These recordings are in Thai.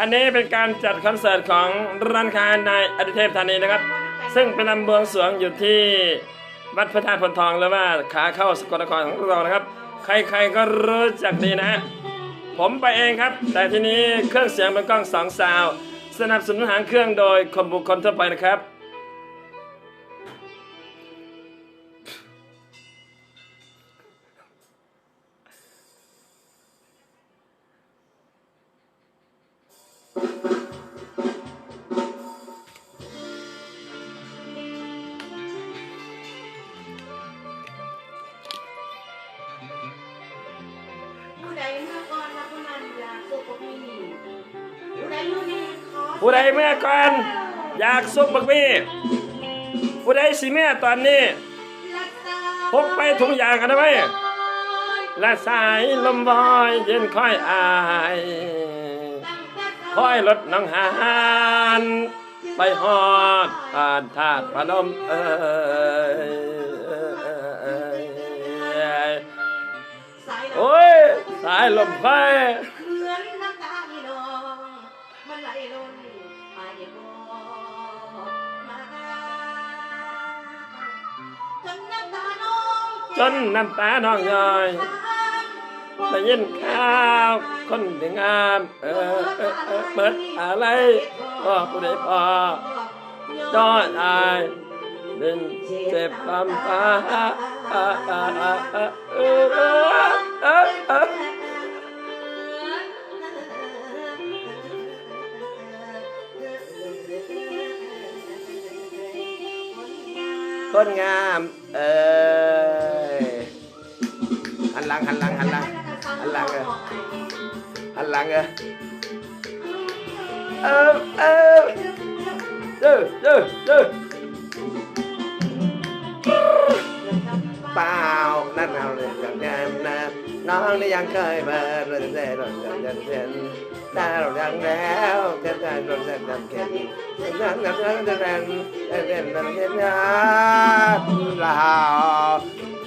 อันนี้เป็นการจัดคอนเสิร์ตของร้านค้านายอดิเทพธานีนะครับ ซึ่งเป็นลำบวงสรวงอยู่ที่วัดพระธาตุพนทองหรือว่าขาเข้าสกลนครของเรานะครับ ใครๆก็รู้จักดีนะฮะผมไปเองครับ แต่ทีนี้เครื่องเสียงเป็นกล้องสองซาวด์สนับสนุนหางเครื่องโดยคนบุคคลทั่วไปนะครับ ผู้ใดเมื่อก่อน อยากซุกบักมี่ผู้ใดสิเมื่อตอนนี้พกไปถุงยางกันได้ไหมและสายลมบอยเย็นค่อยอายค่อยลดน้องหานไปฮอดผ่านธาตุพนมเอ้ยโอ้ยสายลมค่อ จนน้ำตาน้องย้อยได้ยินข่าวคนถึงงาม เออเออเออเปิดอะไรพ่อผู้ใดพ่อจอดอายดินเจ็บลำฟ้าเออเออเออเออคนงาม เอ้ย หันหลังหันหลังหันหลังหันหลังเลยหันหลังเออเออเออเด้อเด้อเด้อเปล่านั่นเอาเลยจากแดนนะน้องนี่ยังเคยเบิร์ดเรื่อยๆเรื่อยๆเรื่อยๆเรื่อยๆได้เรายังแล้วเท่ากันโดนแสนจำเข็มยังยังยังจะเล่นเล่นเล่นเล่นเล่นยาลาวให้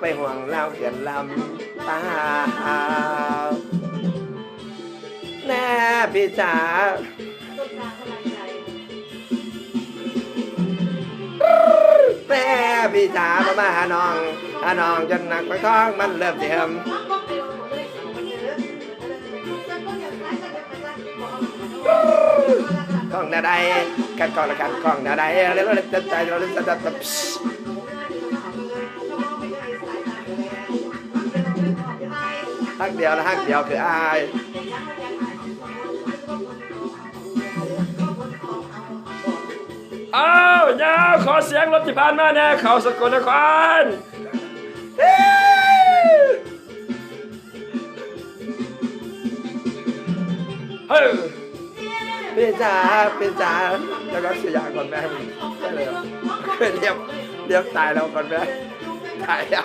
ไปห่วงเล่าเกินลำตาแน่พี่จ๋าแน่พี่จ๋ามามาหาน้องหาน้องจนหนักไปท้องมันเริ่มเทียมกล้องนาใดกันกล้องละกันกล้องนาใดแล้วเราจะใจเราจะจะจะ ฮักเดียวนะฮักเดียวคืออายอ้าวยาวขอเสียงรถที่ผ่านมาแน่เขาสกลนครเฮ้ยพี่จ๋าพี่จ๋าแล้วก็สุยางก่อนแม่มึงใช่เลยเหรอเรียบเรียบตายแล้วก่อนแม่ตายอะ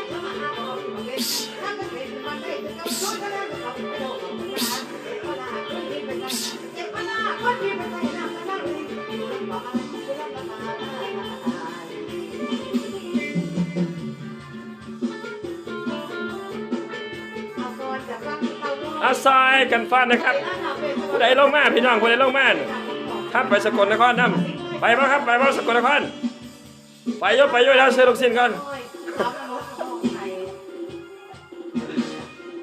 าซายกันฟันนะครับผู้ใดลงมาพี่น้องผู้ใดลงมาครับไปสกลนครน้ำไปบ้าครับไปบ้าสกลนครไปอยไปอยแล้วซื้อลูกชิ้นก่อน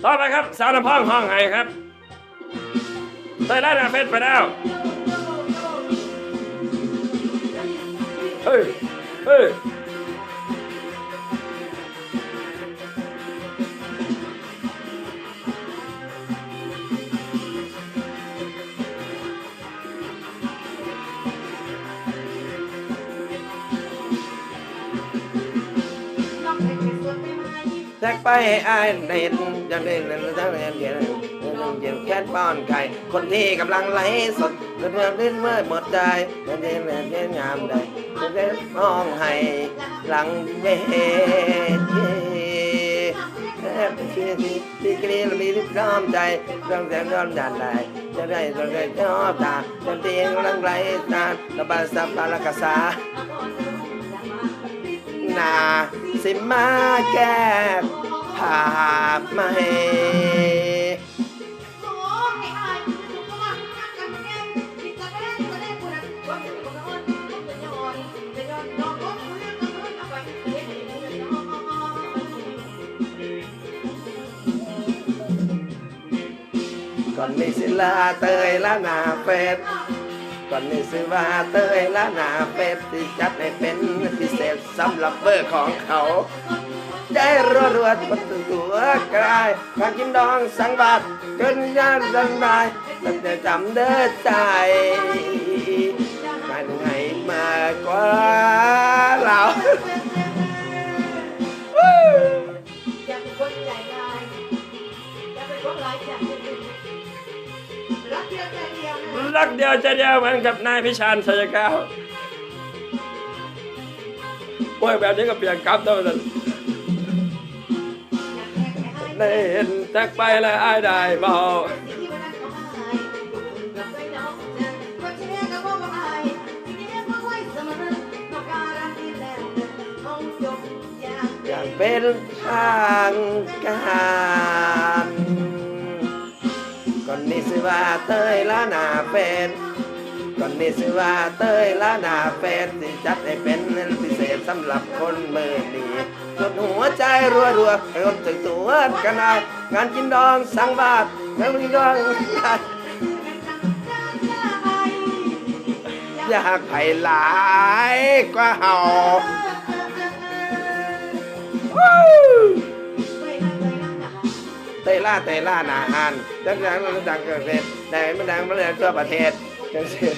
ต่อไปครับสาวน้ำพองห้องไห้ครับได้ร้านอาเฟสไปแล้วเฮ้ยเฮ้ย ไปให้อายได้เห็นจะได้เห็นจะได้เห็นเห็นเห็นแค่ป้อนไข่คนที่กำลังไหลสดเมื่อเล่นเมื่อหมดใจเมื่อเล่นเมื่อเล่นงามใดจะได้มองให้หลังเวทีแค่ที่ที่ที่กรีมีริบร้อมใจเรื่องแสงร้อนจานใดจะได้จะได้ชอบตาจนที่กำลังไหลตาระบายสับปาลกษานาสิมาแก้ ภาพใหม่ก่อนนี้สิลาเตยละนาเป็ดก่อนนี้สิว่าเตยละนาเป็ดที่จัดให้เป็นพิเศษสำหรับเบอร์ของเขา ใจรัวรัวๆบนตัวกลายกากินดองสังบาทเกินยานดังได้ตั้งแต่จำเด้อใจมันให้มากกว่าเราอย่าเป็นคนใจร้ายอย่าเป็นคนร้ายใจรักเดียวใจเดียวนะรักเดียวใจเดียวเหมือนกับนายพิชานชัยก้าวโอ้ยแบบนี้ก็เปลี่ยนกลับตัวนั้น ได้เห็นแท็กไปแล้วอายได้เบาอย่างเป็นทางการก่อนนี้สิว่าเตยละนาเป็น อนนี้สิว่าเตยละนาเป็นสิจัดให้เป็นพิเศษสำหรับคนเมื่อนี้จดหัวใจรัวรัวๆให้คนถึงตัวกันได้งานกินดองสังบาทงานกินดองอยากไผ่หลายกว่าเฮาเตยล่าเตยล่าหนาฮันดังดังดังเกิดเป็นดังมันดังมาเลยทั่วประเทศ จังสิ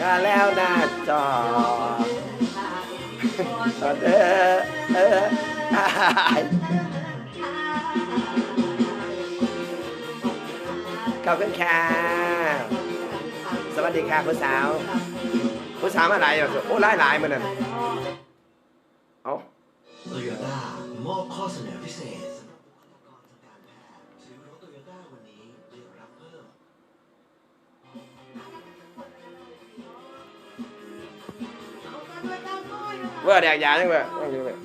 ก็แล้วหน้าจอตอนเออเอออ้ายขอบคุณค่ะ สวัสดีค่ะผู้สาวผู้สาวมาหลายอยู่โอ้หลายหลายๆมือนั่นเอาโตโยต้ามอบข้อเสนอพิเศษ เว่าแดกยาจังเว้ยเอาอยู่เว้ย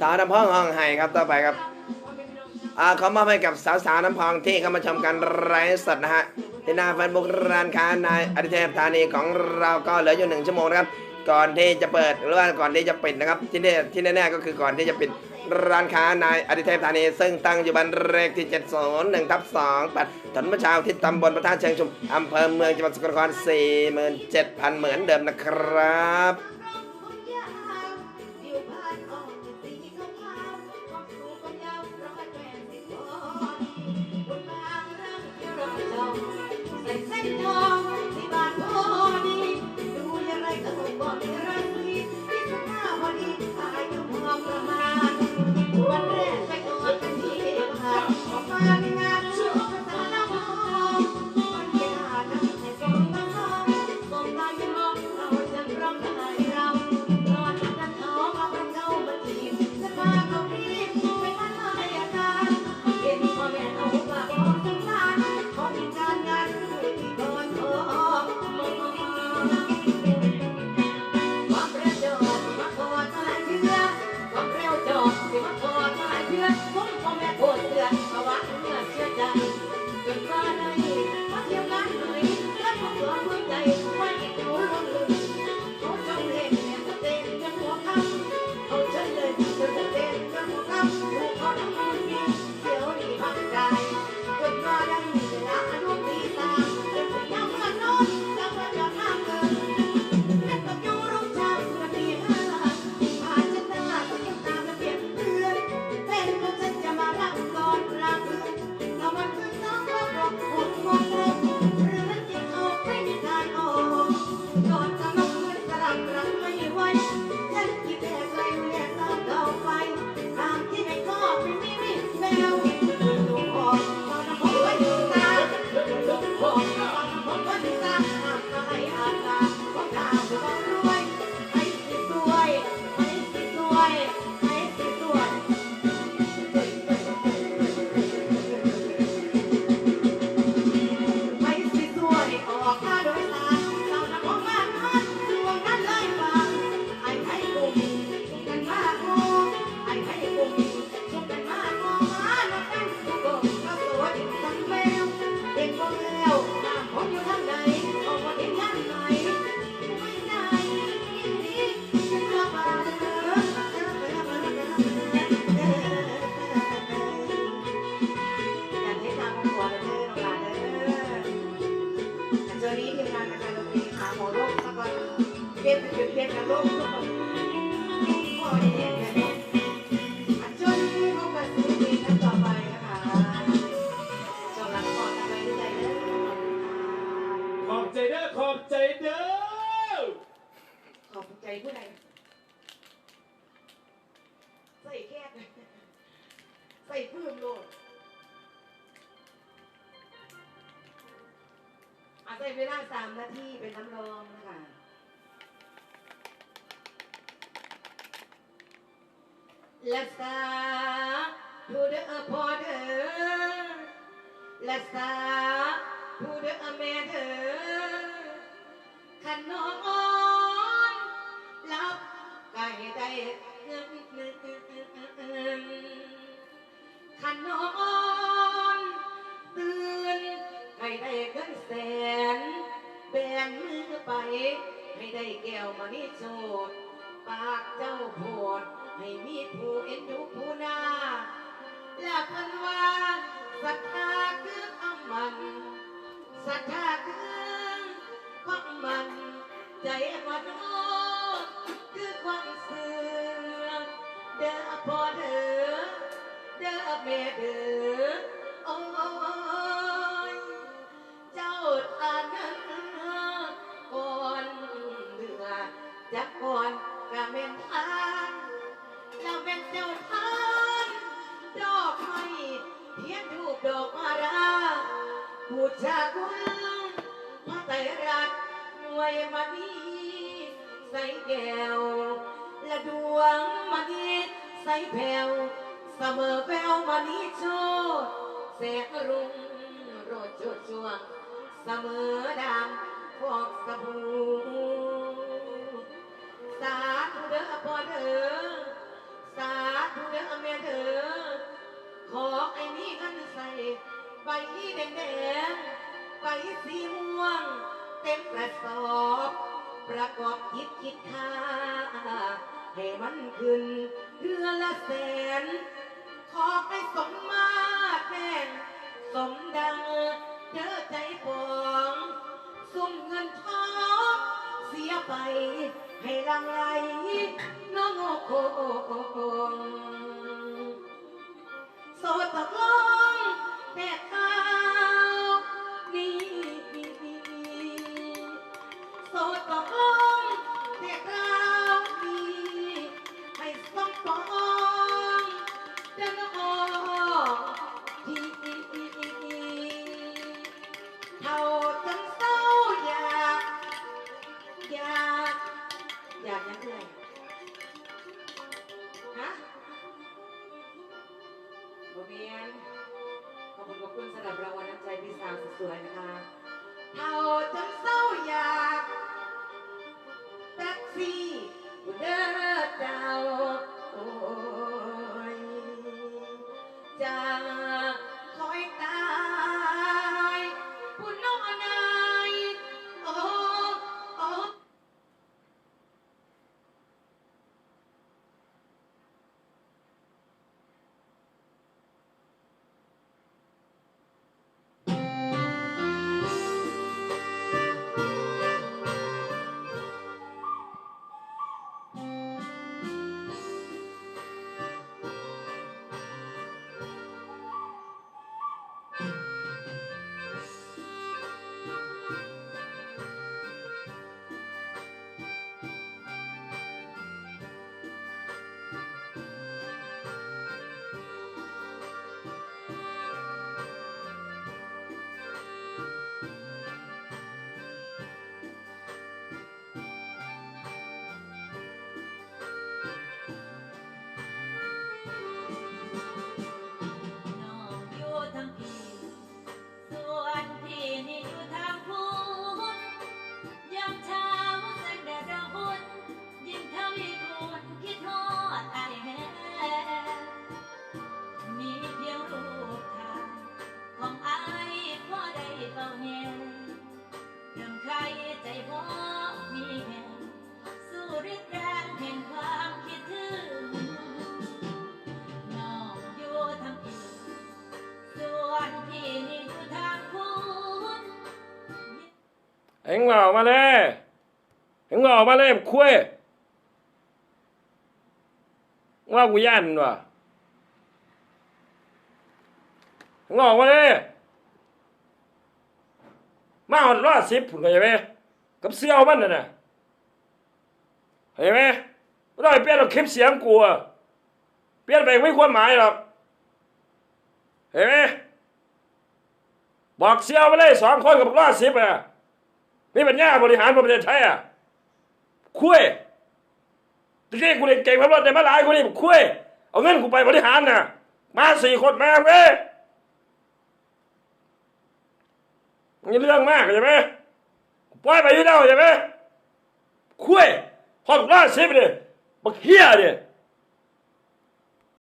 สาวน้ำพองห้องไห้ครับต่อไปครับอ่าขอมอบให้กับสาวสาวน้ำพองที่เข้ามาชมการไลฟ์สดนะฮะที่หน้าแฟนบุ๊กร้านค้านายอดิเทพธานีของเราก็เหลืออยู่หนึ่งชั่วโมงนะครับ ก่อนที่จะเปิดหรือว่าก่อนที่จะปิดนะครับ ที่แน่ที่แน่ๆก็คือก่อนที่จะปิด ร้านค้านายอดิเทพธานีซึ่งตั้งอยู่บ้านเลขที่ 701ทับ2ปัดถนนประชาอุทิศตำบลประท่าเชิงชุมอำเภอเมืองจังหวัดสกลนคร47,000 เหมือนเดิมนะครับาน เปลี่ยนเก็บเปลี่ยนกับโรคทุกคนพอเนี่ย ละสาผู้เด้อพ่อเด้อและสาผู้เด้อแม่เด้อขันนอน รับไก่ได้เงินขันนองอ่อนตื่นไก่ได้เงินแสน แบนมือไป ให้ได้แก้วมานี่โชดปากเจ้าโพดให้มีผู้ และเพันว่าศรัทธาคือคำมันศรัทธาคือความมัน ใจมันโอ้คือความเสื่อมเด้อพ่อเด้อเด้อแม่เด้อโอ้ยเจ้าทานนั้นก่อนเดือจักก่อนกะเม็นทานเราเป็นเจ้าทาน บูชาคุณพระไตรรัตน์หน่วยมณีใส่แก้ว และดวงมณีใส่แผ่วเสมอแววมณีโชดแสงรุ่งโรดโชดช่วง เสมอดำฟอกสบู่สาธุเด้อพ่อเด้อสาธุเด้อแม่เด้อขอไอ้นี่กันใส่ ใบแดงแดงใบสีม่วง เต็มกระสอบ ประกอบคิดคิดค่าให้มันขึ้นเดือนละแสน ขอให้สมมาแม่งสมดังเด้อใจปองสุ่มเงินทองเสียไป ให้ลังไหลน้องโคงโสดตกลงแม่ เเห็นว่าออกมาเลยเห็นว่าออกมาเลยคุยว่ากูย่านวะเห็นว่าออกมาเลยมาหอดรอดสิบผุนเข้าใจไหมกับเสื้อมันน่ะนะเห็นไหมไม่ต้องไปเปลี่ยนหรอกคลิปเสียงกูอะเปลี่ยนไปไม่ควรหมายหรอกเห็นไหมบอกเสียวมาเลยสองคนกับรอดสิบอะ มีปัญญาบริหารประเทศไทยอะคุยตะกี้กูเรียนเก่งมาแล้วแต่มาหลายกูนี่คุยเอาเงินกูไปบริหารน่ะ มาสี่คนมาเว้ยนี่เรื่องมากใช่ไหมปล่อยไปอยู่แล้วใช่ไหมคุยหอดล่าสิบเลยบักเฮียเนี่ย